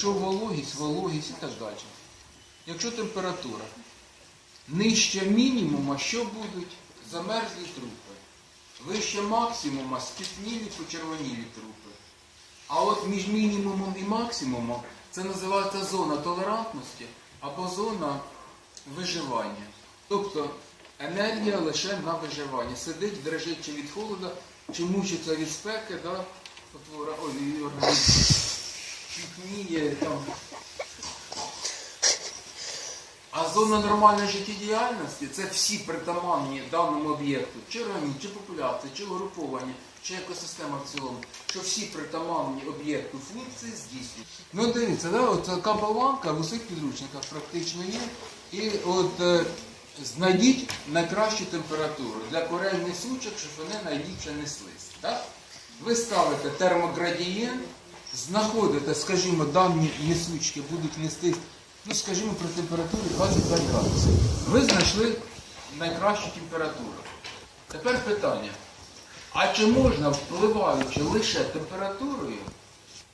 Якщо вологість, вологість і так далі. Якщо температура нижче мінімума, що будуть? Замерзлі трупи. Вище максимума спітнілі, почервонілі трупи. А от між мінімумом і максимумом це називається зона толерантності або зона виживання. Тобто енергія лише на виживання. Сидить, дрожить чи від холода, чи мучиться від спеки, да? ой, організм пітніє там. А зона нормальної життєдіяльності це всі притаманні даному об'єкту, чи організм, чи популяція, чи угруповання, чи екосистема в цілому, що всі притаманні об'єкту функції здійснюють. Ну дивіться, да, от така болванка в усіх підручниках практично є. І от е, знайдіть найкращу температуру для курей несучих, щоб вони найліпше неслись. Так? Ви ставите термоградієнт, знаходите, скажімо, дані несучки будуть нести, ну скажімо, при температурі 25 градусів. Ви знайшли найкращу температуру. Тепер питання. А чи можна, впливаючи лише температурою,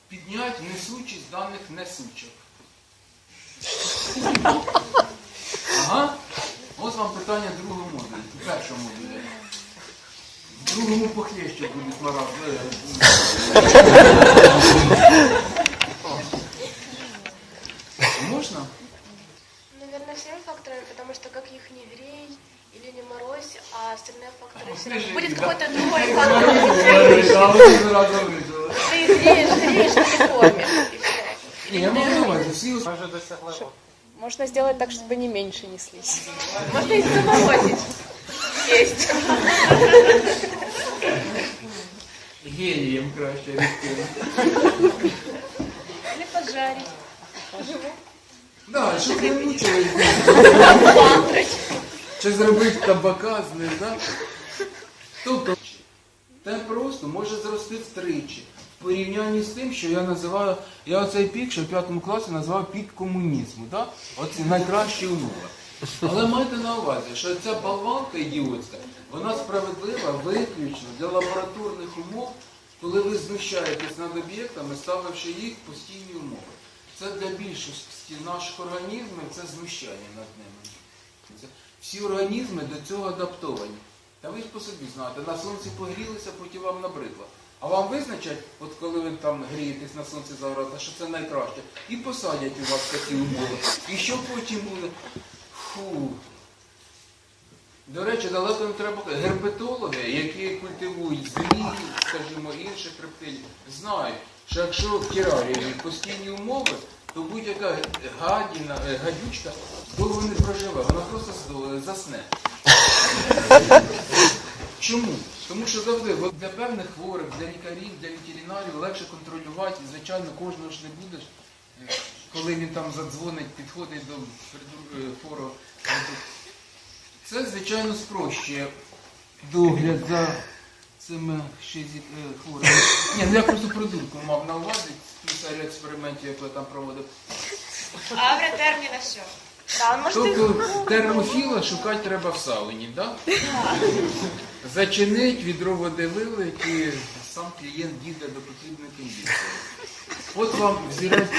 підняти несучість даних несучок? Ага. Ось вам питання другого модулі, першого модуля. В другому похлеще будуть маразми. Можна? Наверное, всеми факторами, потому что как их не грей или не морозь, а остальные факторы все равно. Будет какой-то другой фактор. Ты их греешь, греешь, ты не кормишь. И все. Ні, я маю на увазі, всі ос- Ми вже досягли. Можно сделать так, чтобы они меньше неслись. Можно их заморозить. Есть. гелієм краще відкрити. Или поджарить. Да, щоб не мучили. Чи зробити табака з них, так? Тобто, темп росту може зрости втричі. В порівнянні з тим, що я називаю, я оцей пік, що в п'ятому класі називав пік комунізму. Так? Оці найкращі умови. Але майте на увазі, що ця болванка ідіотська, вона справедлива виключно для лабораторних умов, коли ви знущаєтесь над об'єктами, ставивши їх постійні умови. Це для більшості наших організмів це знущання над ними. Всі організми до цього адаптовані. Та ви ж по собі знаєте, на сонці погрілися, потім вам набридло. А вам визначать, от коли ви там грієтесь на сонці загорати, що це найкраще, і посадять у вас такі умови. І що потім буде? Фу. До речі, далеко не треба. Герпетологи, які культивують змій, скажімо, інших рептилій, знають, що якщо в терарії постійні умови, то будь-яка гадіна, е, гадючка довго не проживе, вона просто засне. Чому? Тому що завжди для певних хворих, для лікарів, для ветеринарів легше контролювати. І, звичайно, кожного ж не будеш, е, коли він там задзвонить, підходить до приду- е. Це, звичайно, спрощує догляд за цими е, хворими. Ні, ну я просто придурку мав на увазі після експериментів, яку я там проводив. Авря терміна. Да, их... Тобто термофіла шукати треба в сауні, так? Зачинить, відро води вилить і сам клієнт дійде до потрібної кондиції. От вам взірець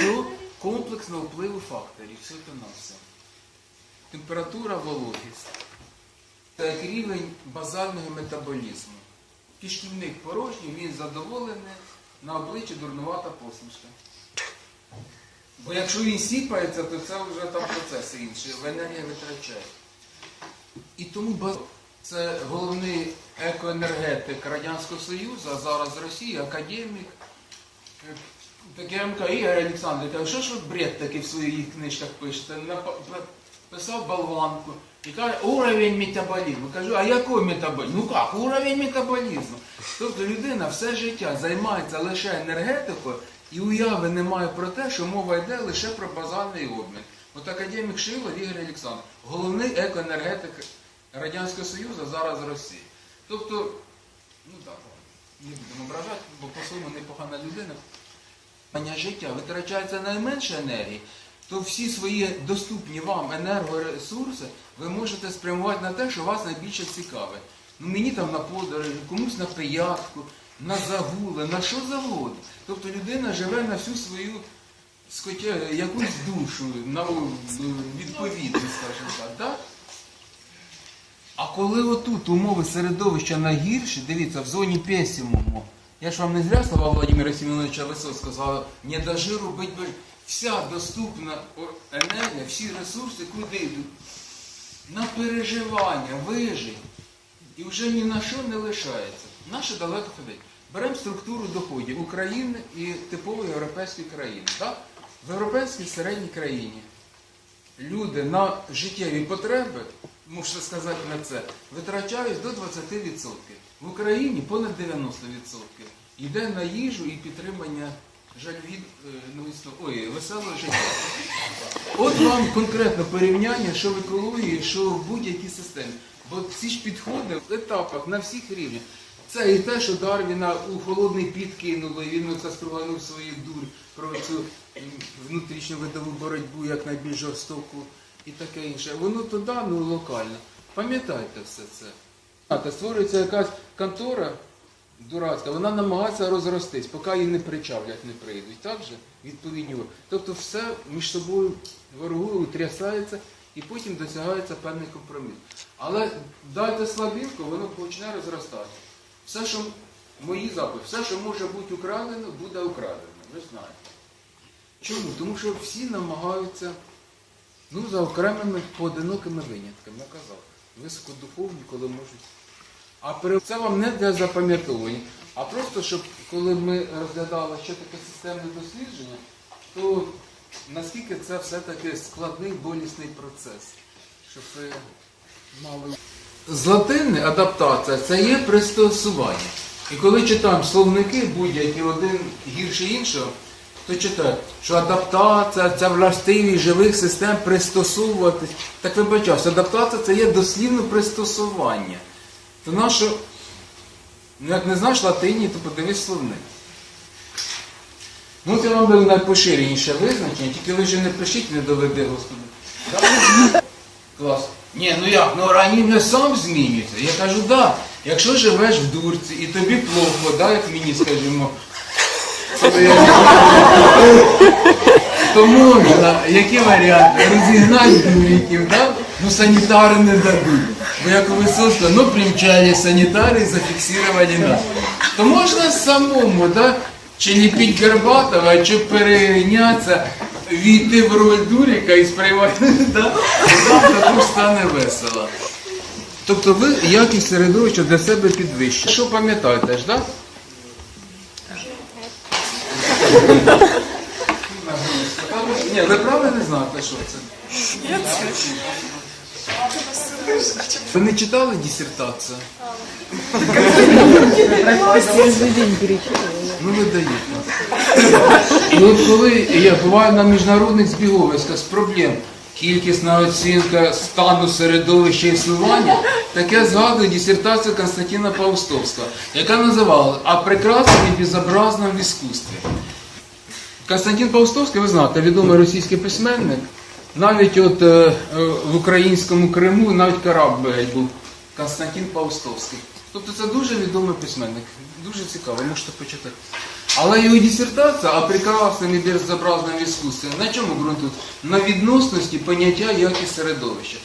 комплексного впливу факторів. Все то на все. Температура, вологість. Як рівень базального метаболізму. Кишківник порожній, він задоволений, на обличчі дурнувата посмішка. Бо якщо він сіпається, то це вже там процеси інші, енергія витрачає. І тому це головний екоенергетик Радянського Союзу, а зараз Росії, академік. Е, Так я йому кажу, Ігор Олександрович, а що ж ви бред такий в своїх книжках пишете? Напа- Писав болванку і каже, уровень метаболізму. Кажу, а який метаболізм? Ну як, уровень метаболізму. Тобто людина все життя займається лише енергетикою і уяви немає про те, що мова йде лише про базальний обмін. От академік Шилов Ігор Олександрович, головний екоенергетик Радянського Союзу, зараз Росії. Тобто, ну так, не будемо ображати, бо по-своєму непогана людина. Життя витрачається найменше енергії, то всі свої доступні вам енергоресурси ви можете спрямувати на те, що вас найбільше цікавить. Ну мені там на подорожі, комусь на пиятку, на загули, на що завгодно. Тобто людина живе на всю свою скотя, якусь душу, на відповідну, скажімо так, так? А коли отут умови середовища найгірші, дивіться, в зоні песімуму, я ж вам не зря слова Владимира Семеновича Висоцького сказав, не до жиру бить би вся доступна енергія, всі ресурси куди йдуть? На переживання, вижить. І вже ні на що не лишається. Наше далеко ходить. Беремо структуру доходів України і типової європейської країни. Так? В європейській середній країні люди на життєві потреби, можна сказати на це, витрачають до 20%. В Україні понад 90% йде на їжу і підтримання жальвід, е, ну, ой, веселого життя. От вам конкретно порівняння, що в екології, що в будь-якій системі. Бо ці ж підходи в етапах на всіх рівнях. Це і те, що Дарвіна у холодний піт кинуло, і він оце струганув свою дурь про цю внутрішню видову боротьбу як найбільш жорстоку і таке інше. Воно туди, ну локально. Пам'ятайте все це. Знаєте, Створюється якась контора дурацька, вона намагається розростись, поки її не причавлять, не прийдуть. Так же? Відповідні. Тобто все між собою ворогує, утрясається і потім досягається певний компроміс. Але дайте слабінку, воно почне розростатися. Все, що мої заповіді, все, що може бути украдено, буде украдено. Ви знаєте. Чому? Тому що всі намагаються ну, за окремими поодинокими винятками. Я казав, високодуховні, коли можуть. А це вам не для запам'ятовування, а просто, щоб коли ми розглядали, що таке системне дослідження, то наскільки це все-таки складний болісний процес. Щоб ви мали. З латини адаптація це є пристосування. І коли читаємо словники будь-які один гірше іншого, то читаємо, що адаптація це властивість живих систем пристосовуватись. Так вибачаюсь, адаптація це є дослівно пристосування. То нащо, ну як не знаєш латині, то подивись словник. Ну, це вам даю найпоширеніше визначення, тільки ви вже не пишіть, не доведи, Господи. Клас. Ні, ну як, ну організм сам змінюється. Я кажу, да. Якщо живеш в дурці і тобі плохо, да, як мені, скажімо, то можна, які варіанти? Розігнати дуриків, да? Ну санітари не дадуть. Бо як Висоцького, ну примчали санітари, зафіксовані нас. То можна самому, да? чи ліпіть Горбатова, чи перейнятися, війти в роль дуріка і сприймати, да? також стане весело. Тобто ви якість середовища для себе підвищите. Що пам'ятаєте ж, так? Да? Ні, ви правда не знаєте, що це? Ви не читали дисертацію? Ну ви даєте. І от коли я буваю на міжнародних збіговиськах з проблем, кількісна оцінка стану середовища існування, таке згадує дисертацію Константина Паустовського, яка називала «О прекрасном і безобразном в іскусстві». Константин Паустовський, ви знаєте, відомий російський письменник. Навіть от е, е, в українському Криму навіть корабль був Константин Паустовський. Тобто це дуже відомий письменник, дуже цікаво, можете почитати. Але його дисертація о прекрасному і безобразному іскусстві на чому ґрунтується? На відносності поняття якість середовища.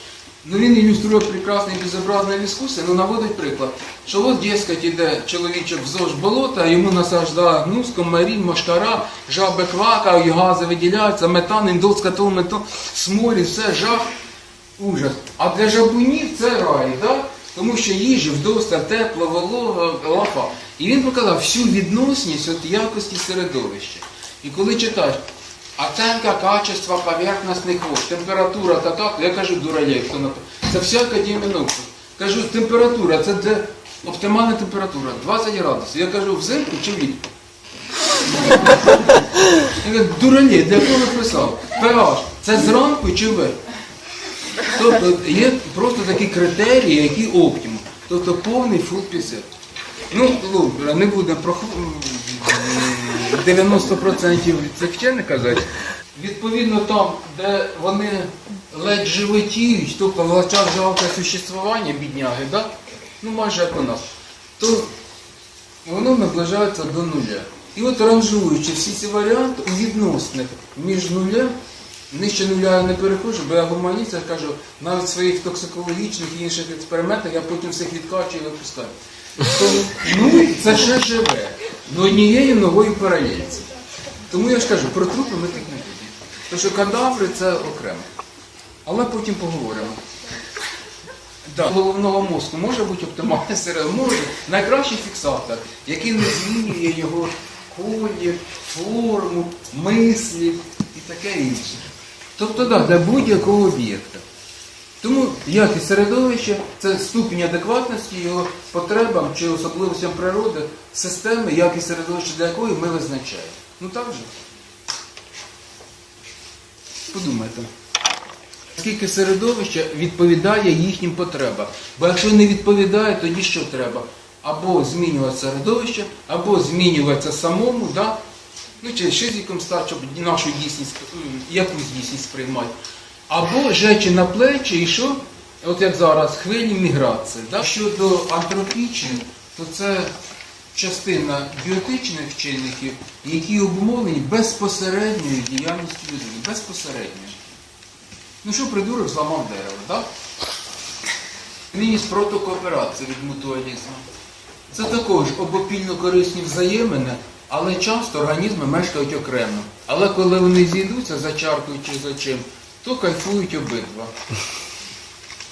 Ну він ілюструє прекрасне і безобразне в іскусстві, ну наводить приклад, що от, дескать, іде чоловічок вздовж болота, йому насаждає гнус, комарі, машкара, жаби квакають, гази виділяються, метан, індол, скатов, метон, сморі, все, жах, ужас. А для жабунів це рай, да? тому що їжі вдосталь, тепло, волога, лафа. І він показав всю відносність от якості середовища. І коли читаєш, оценка качества поверхностних вод, температура така, я кажу, дуралей, хто написав. Це вся академія наук. Кажу, температура, це де оптимальна температура, 20 градусів. Я кажу, взимку чи влітку? Дуралей, для кого писав? PH, це зранку чи ввечері? Тобто є просто такі критерії, які оптимум. Тобто повний фул 50. Ну, не будемо про ху- м, 90% цих вчених казати. Відповідно там, де вони ледь животіють, тобто в очах жалке существування, бідняги, да? ну майже як у нас, то воно наближається до нуля. І от ранжуючи всі ці варіанти у відносних між нулем, нижче нуля я не перехожу, бо я гуманіст, я кажу, навіть в своїх токсикологічних і інших експериментах я потім всіх відкачую і випускаю. Тому нуль це ще живе, але однією ногою паралельці. Тому я ж кажу, про трупи ми так не будемо. Тому що кадаври це окремо. Але потім поговоримо. Да. Головного мозку може бути оптимальний серед може найкращий фіксатор, який не змінює його колір, форму, мислі і таке інше. Тобто да, для будь-якого об'єкта. Тому якість середовища це ступінь адекватності його потребам чи особливостям природи, системи, якість середовища для якої ми визначаємо. Ну так же? Подумайте. Скільки середовище відповідає їхнім потребам. Бо якщо не відповідає, тоді що треба? Або змінювати середовище, або змінюватися самому, да? ну чи шизиком стати, щоб нашу дійсність, якусь дійсність приймати. Або жечі на плечі і що? От як зараз, хвилі міграції. Да? Щодо антропічних, то це частина біотичних чинників, які обумовлені безпосередньою діяльністю людини. Безпосередньо. Ну що придурок зламав дерево, так? Нині спроту кооперації від мутуалізму. Це також обопільно корисні взаємини, але часто організми мешкають окремо. Але коли вони зійдуться за чаркою чи за чим, то кайфують обидва.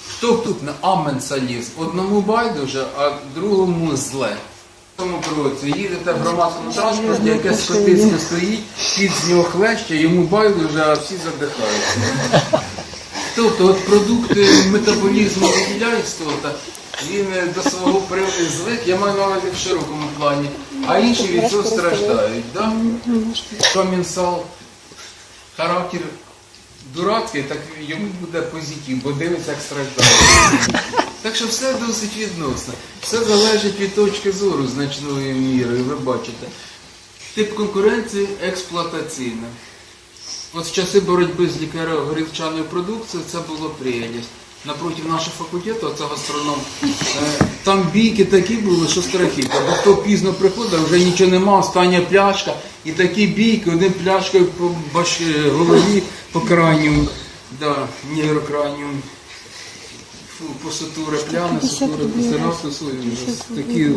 Хто тут на амен саліз? Одному байдуже, а другому зле. Тому проводиться, їдете в громадському транспорті, яке скотисько стоїть, під з нього хлеще, йому байдуже, а всі задихаються. Тобто от продукти метаболізму виділяють він е, до свого приводу звик, я маю на увазі в широкому плані, а інші від цього страждають. Да? Комінсал, характер дурацький, так йому буде позитив, бо дивиться, як страждає. Так що все досить відносно. Все залежить від точки зору значною мірою, ви бачите. Тип конкуренції експлуатаційна. От в часи боротьби з лікаро-горілчаною продукцією це було прелість. Напроти нашого факультету, це гастроном, е, там бійки такі були, що страхи. Бо хто пізно приходить, вже нічого нема, остання пляшка. І такі бійки, один пляшкою по баш... е, голові, по крайньому, да, нейрокрайньому. Фу, по сатуре пляне, сутуре посирався, такі